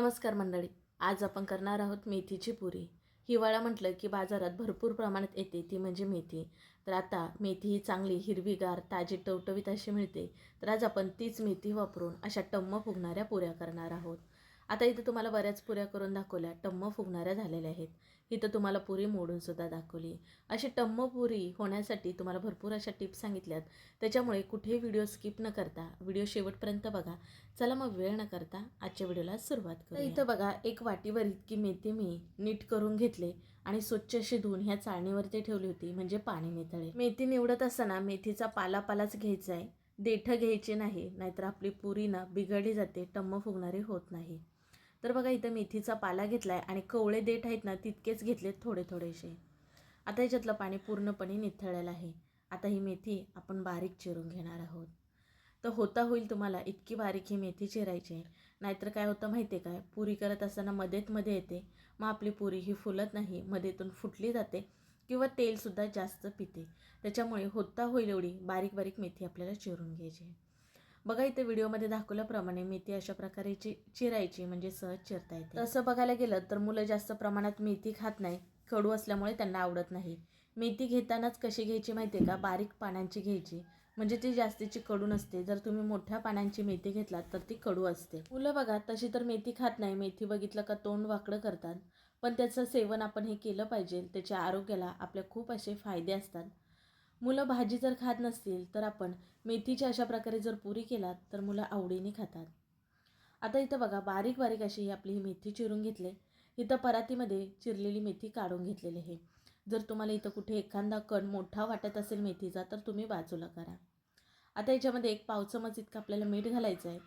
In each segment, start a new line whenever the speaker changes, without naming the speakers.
नमस्कार मंडळी. आज आपण करणार आहोत मेथीची पुरी. हिवाळा म्हटलं की बाजारात भरपूर प्रमाणात येते ती म्हणजे मेथी. तर आता मेथी ही चांगली हिरवीगार ताजी टवटवीत अशी मिळते. तर आज आपण तीच मेथी वापरून अशा टम्म फुगणाऱ्या पुऱ्या करणार आहोत. आता इथं तुम्हाला बऱ्याच पुऱ्या करून दाखवल्या. टम्म फुगणाऱ्या झालेल्या आहेत. इथं तुम्हाला पुरी मोडून सुद्धा दाखवली. अशी टम्म पुरी होण्यासाठी तुम्हाला भरपूर अशा टिप्स सांगितल्यात. त्याच्यामुळे कुठेही व्हिडिओ स्किप न करता व्हिडिओ शेवटपर्यंत बघा. चला मग वेळ न करता आजच्या व्हिडिओला सुरुवात करू इथं बघा एक वाटीवर इतकी मेथी मी नीट करून घेतले आणि स्वच्छ अशी धुवून ह्या चाळणीवरती ठेवली होती म्हणजे पाणी नितळे. मेथी निवडत असताना मेथीचा पाला पालाच घ्यायचा आहे देठं घ्यायचे नाही नाहीतर आपली पुरी ना बिघडली जाते टम्म फुगणारी होत नाही. तर बघा इथं मेथीचा पाला घेतला आहे आणि कवळे देठ आहेत ना तितकेच घेतलेत थोडे थोडेसे. आता ह्याच्यातलं पाणी पूर्णपणे निथळलेलं आहे. आता ही मेथी आपण बारीक चिरून घेणार आहोत. तर होता होईल तुम्हाला इतकी बारीक ही मेथी चिरायची. आहे नाहीतर काय होतं माहिती आहे काय? पुरी करत असताना मध्येत मध्ये येते. मग आपली पुरी ही फुलत नाही मध्येतून फुटली जाते किंवा तेलसुद्धा जास्त पिते. त्याच्यामुळे होता होईल एवढी बारीक बारीक मेथी आपल्याला चिरून घ्यायची आहे. बघा इथे व्हिडिओमध्ये दाखवल्याप्रमाणे मेथी अशा प्रकारे चि चिरायची म्हणजे सहज चिरता येते. तसं बघायला गेलं तर मुलं जास्त प्रमाणात मेथी खात नाही. कडू असल्यामुळे त्यांना आवडत नाही. मेथी घेतानाच कशी घ्यायची माहिती आहे का? बारीक पानांची घ्यायची. म्हणजे ती जास्तीची कडू नसते. जर तुम्ही मोठ्या पानांची मेथी घेतलात तर ती कडू असते. मुलं बघा तशी तर मेथी खात नाही. मेथी बघितलं का तोंड वाकडं करतात. पण त्याचं सेवन आपण हे केलं पाहिजे. त्याच्या आरोग्याला आपल्या खूप असे फायदे असतात. मुलं भाजी जर खात नसतील तर आपण मेथीच्या अशा प्रकारे जर पुरी केलात तर मुलं आवडीने खातात. आता इथं बघा बारीक बारीक अशी ही आपली ही मेथी चिरून घेतले. इथं परातीमध्ये चिरलेली मेथी काढून घेतलेली आहे. जर तुम्हाला इथं कुठे एखादा कण मोठा वाटत असेल मेथीचा तर तुम्ही बाजूला करा. आता याच्यामध्ये एक पाव चमच इतकं आपल्याला मीठ घालायचं आहे.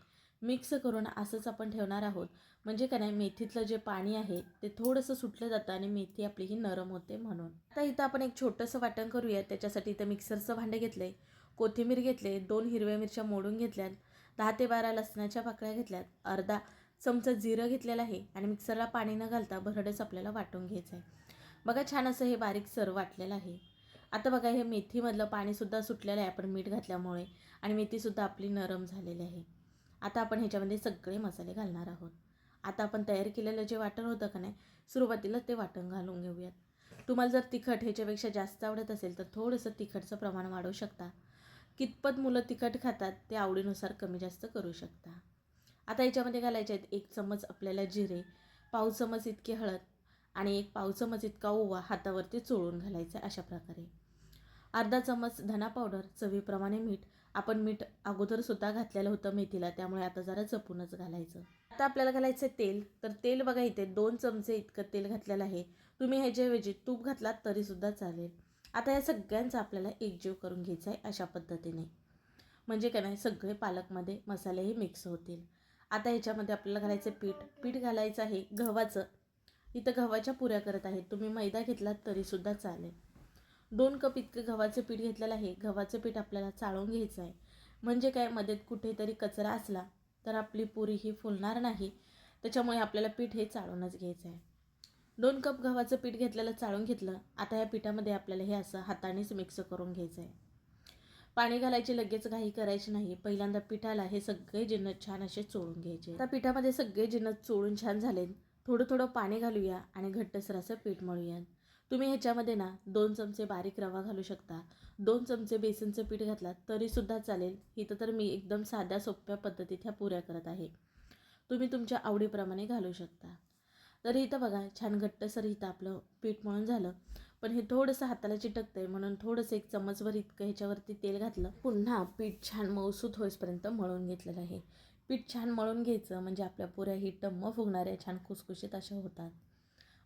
मिक्स करून असंच आपण ठेवणार आहोत. म्हणजे का नाही मेथीतलं जे पाणी आहे ते थोडंसं सुटलं जातं आणि मेथी आपली ही नरम होते म्हणून. आता इथं आपण एक छोटंसं वाटण करूया त्याच्यासाठी इथं मिक्सरचं भांडे घेतलं आहे कोथिंबीर घेतले दोन हिरव्या मिरच्या मोडून घेतल्यात. दहा ते बारा लसणाच्या पाकळ्या घेतल्यात. अर्धा चमचा जिरं घेतलेलं आहे आणि मिक्सरला पाणी न घालता भरडच आपल्याला वाटून घ्यायचं आहे बघा छान असं हे बारीक सर वाटलेलं आहे. आता बघा हे मेथीमधलं पाणीसुद्धा सुटलेलं आहे. आपण मीठ घातल्यामुळे आणि मेथीसुद्धा आपली नरम झालेली आहे. आता आपण ह्याच्यामध्ये सगळे मसाले घालणार आहोत. आता आपण तयार केलेलं जे वाटण होतं का नाही सुरुवातीला ते वाटण घालून घेऊयात. तुम्हाला जर तिखट ह्याच्यापेक्षा जास्त आवडत असेल तर थोडंसं तिखटचं प्रमाण वाढवू शकता. कितपत मुलं तिखट खातात ते आवडीनुसार कमी जास्त करू शकता. आता याच्यामध्ये घालायचे आहेत एक चमच आपल्याला जिरे पाव चमच इतके हळद आणि एक पाव चमच इतका ओवा हातावरती चोळून घालायचा अशा प्रकारे. अर्धा चमच धना पावडर चवीप्रमाणे मीठ आपण मीठ अगोदरसुद्धा घातलेलं होतं मेथीला त्यामुळे आता जरा जपूनच घालायचं. आता आपल्याला घालायचं तेल. तर तेल बघा इथे दोन चमचे इतकं तेल घातलेलं आहे. तुम्ही ह्याच्याऐवजी तूप घातलात तरीसुद्धा चालेल. आता या सगळ्यांचा आपल्याला एकजीव करून घ्यायचा आहे अशा पद्धतीने. म्हणजे काय नाही सगळे पालकमध्ये मसालेही मिक्स होतील. आता ह्याच्यामध्ये आपल्याला घालायचं पीठ. पीठ घालायचं आहे गव्हाचं. इथं गव्हाच्या पुऱ्या करत आहेत. तुम्ही मैदा घेतलात तरीसुद्धा चालेल. दोन कप इतके गव्हाचं पीठ घेतलेलं आहे. गव्हाचं पीठ आपल्याला चाळून घ्यायचं आहे. म्हणजे काय? मध्येत कुठेतरी कचरा असला तर आपली पुरी ही फुलणार नाही. त्याच्यामुळे आपल्याला पीठ हे चाळूनच घ्यायचं आहे. दोन कप गव्हाचं पीठ घेतलेलं चाळून घेतलं. आता या पिठामध्ये आपल्याला हे असं हातानेच मिक्स करून घ्यायचं आहे. पाणी घालायची लगेच घाई करायची नाही. पहिल्यांदा पिठाला हे सगळे जिन्नस छान असे चोळून घ्यायचे आता पिठामध्ये सगळे जिन्नस चोळून छान झाले थोडं थोडं पाणी घालूया आणि घट्टसर असं पीठ मळूया तुम्ही ह्याच्यामध्ये ना दोन चमचे बारीक रवा घालू शकता. दोन चमचे बेसनचं पीठ घातलात तरीसुद्धा चालेल. इथं तर मी एकदम साध्या सोप्या पद्धतीत ह्या पुऱ्या करत आहे. तुम्ही तुमच्या आवडीप्रमाणे घालू शकता. तर इथं बघा छान घट्टसर इथं आपलं पीठ मळून झालं. पण हे थोडंसं हाताला चिटकतं आहे म्हणून थोडंसं एक चमचभर इतकं ह्याच्यावरती तेल घातलं. पुन्हा पीठ छान मऊसूत होईपर्यंत मळून घेतलेलं आहे. पीठ छान मळून घ्यायचं म्हणजे आपल्या पुऱ्या ही टम्म फुगणाऱ्या छान खुसखुशीत अशा होतात.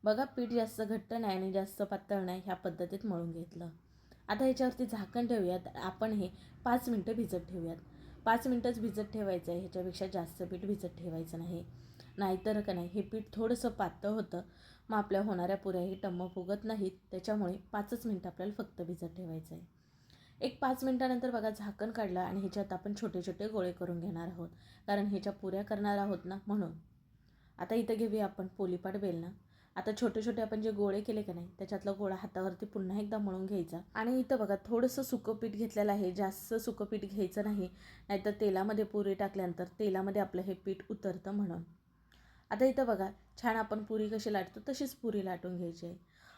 बघा पीठ जास्त घट्ट नाही आणि जास्त पातळ नाही ह्या पद्धतीत मळून घेतलं. आता ह्याच्यावरती झाकण ठेवूयात. आपण हे पाच मिनटं भिजत ठेवूयात. पाच मिनटंच भिजत ठेवायचं आहे. ह्याच्यापेक्षा जास्त पीठ भिजत ठेवायचं नाही. नाहीतर का नाही हे पीठ थोडंसं पातळ होतं. मग आपल्या होणाऱ्या पुऱ्याही टम्म फुगत नाहीत. त्याच्यामुळे पाचच मिनटं आपल्याला फक्त भिजत ठेवायचं आहे. एक पाच मिनटानंतर बघा झाकण काढलं आणि ह्याच्यात आपण छोटे छोटे गोळे करून घेणार आहोत. कारण ह्याच्या पुऱ्या करणार आहोत ना म्हणून. आता इथं घेऊया आपण पोलीपाट बेलणं. आता छोटे छोटे आपण जे गोळे केले का नाही त्याच्यातला गोळा हातावरती पुन्हा एकदा मळून घ्यायचा. आणि इथं बघा थोडंसं सुकं पीठ घेतलेलं आहे. जास्त सुकं पीठ घ्यायचं नाही नाहीतर तेलामध्ये पुरी टाकल्यानंतर तेलामध्ये आपलं हे पीठ उतरतं म्हणून. आता इथं बघा छान आपण पुरी कशी लाटतो तशीच पुरी लाटून घ्यायची आहे.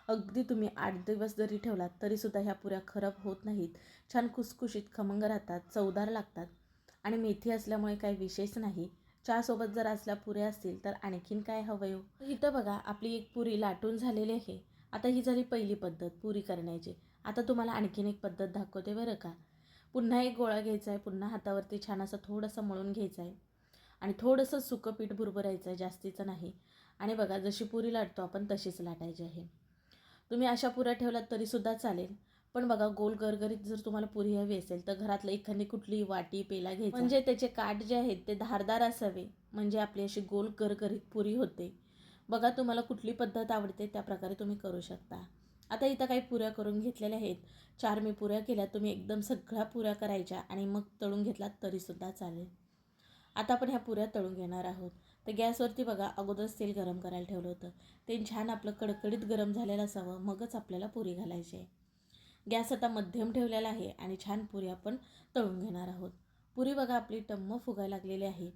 अगदी तुम्ही आठ दिवस जरी ठेवलात तरीसुद्धा ह्या पुऱ्या खराब होत नाहीत. छान खुसखुशीत खमंग राहतात चवदार लागतात. आणि मेथी असल्यामुळे काही विशेष नाही. चहासोबत जर असल्या पुऱ्या असतील तर आणखीन काय हवं हो इथं बघा आपली एक पुरी लाटून झालेली आहे. आता ही झाली पहिली पद्धत पुरी करण्याची. आता तुम्हाला आणखीन एक पद्धत दाखवते बरं का. पुन्हा एक गोळा घ्यायचा आहे पुन्हा हातावरती छान असं थोडंसं मळून घ्यायचं आहे. आणि थोडंसं सुकं पीठ भुरभरायचं आहे जास्तीचं नाही. आणि बघा जशी पुरी लाटतो आपण तशीच लाटायची आहे. तुम्ही अशा पुऱ्या ठेवलात तरीसुद्धा चालेल. पण बघा गोल गरगरीत जर तुम्हाला पुरी हवी असेल तर घरातलं एखादी कुठली वाटी पेला घ्यायची. म्हणजे त्याचे काठ जे आहेत ते धारदार असावे. म्हणजे आपली अशी गोल गरगरीत पुरी होते. बघा तुम्हाला कुठली पद्धत आवडते त्या प्रकारे तुम्ही करू शकता. आता इथं काही पुऱ्या करून घेतलेल्या आहेत. चार मी पुऱ्या केल्या तुम्ही एकदम सगळ्या पुऱ्या करायच्या आणि मग तळून घेतलात तरीसुद्धा चालेल. आता आपण ह्या पुऱ्या तळून घेणार आहोत. तर गॅसवरती बघा अगोदरच तेल गरम करायला ठेवलं होतं. ते छान आपलं कडकडीत गरम झालेलं असावं मगच आपल्याला पुरी घालायची आहे. गॅस आता मध्यम ठेवलेला आहे आणि छान पुरी आपण तळून घेणार आहोत. पुरी बघा आपली टम्म फुगायला लागलेली आहे.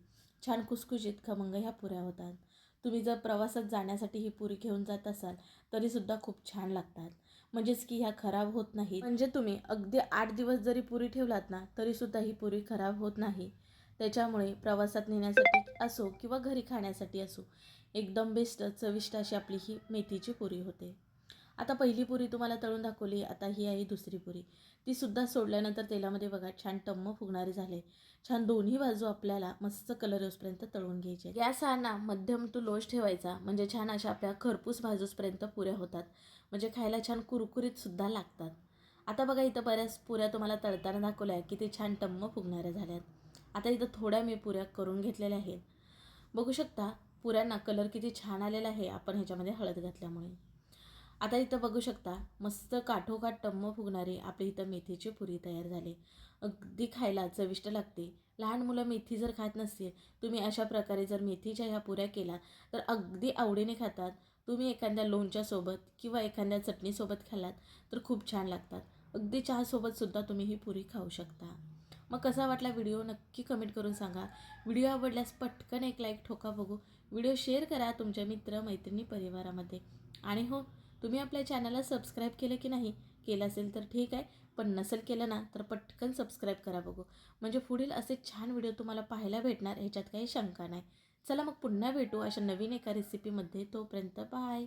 छान कुसकुशीत खमंग ह्या पुऱ्या होतात. तुम्ही जर प्रवासात जाण्यासाठी ही पुरी घेऊन जात असाल तरीसुद्धा खूप छान लागतात. म्हणजेच की ह्या खराब होत नाही म्हणजे तुम्ही अगदी आठ दिवस जरी पुरी ठेवलात ना तरीसुद्धा ही पुरी खराब होत नाही. त्याच्यामुळे प्रवासात नेण्यासाठी असो किंवा घरी खाण्यासाठी असो एकदम बेस्ट चविष्ट अशी आपली ही मेथीची पुरी होते. आता पहिली पुरी तुम्हाला तळून दाखवली आता ही आहे दुसरी पुरी. ती सुद्धा सोडल्यानंतर तेलामध्ये बघा छान टम्म फुगणारे झाले. छान दोन्ही बाजू आपल्याला मस्त कलर येऊसपर्यंत तळून घ्यायचे. गॅस हा ना मध्यम टू लोज ठेवायचा म्हणजे छान अशा आपल्या खरपूस भाजूसपर्यंत पुऱ्या होतात. म्हणजे खायला छान कुरकुरीत सुद्धा लागतात. आता बघा इथं बऱ्याच पुऱ्या तुम्हाला तळताना दाखवल्या की ते छान टम्म फुगणाऱ्या झाल्यात. आता इथं थोड्या मी पुऱ्या करून घेतलेल्या आहेत. बघू शकता पुऱ्यांना कलर किती छान आलेला आहे आपण ह्याच्यामध्ये हळद घातल्यामुळे. आता इथं बघू शकता मस्त काठोकाठ टम्म फुगणारी आपली इथं मेथीची पुरी तयार झाली. अगदी खायला चविष्ट लागते. लहान मुलं मेथी जर खात नसतील तुम्ही अशा प्रकारे जर मेथीच्या ह्या पुऱ्या केला तर अगदी आवडीने खातात. तुम्ही एखाद्या लोणच्यासोबत किंवा एखाद्या चटणीसोबत खाल्लात तर खूप छान लागतात. अगदी चहासोबतसुद्धा तुम्ही ही पुरी खाऊ शकता. मग कसा वाटला व्हिडिओ नक्की कमेंट करून सांगा. व्हिडिओ आवडल्यास पटकन एक लाईक ठोका बघू. व्हिडिओ शेअर करा तुमच्या मित्र मैत्रिणी परिवारामध्ये. आणि हो तुम्ही आपल्या चॅनलला सबस्क्राईब केलं की नाही केलं असेल तर ठीक आहे. पण नसेल केलं ना तर पटकन सबस्क्राईब करा बघू. म्हणजे पुढील असे छान व्हिडिओ तुम्हाला पाहायला भेटणार ह्याच्यात काही शंका नाही. चला मग पुन्हा भेटू अशा नवीन एका रेसिपीमध्ये तोपर्यंत बाय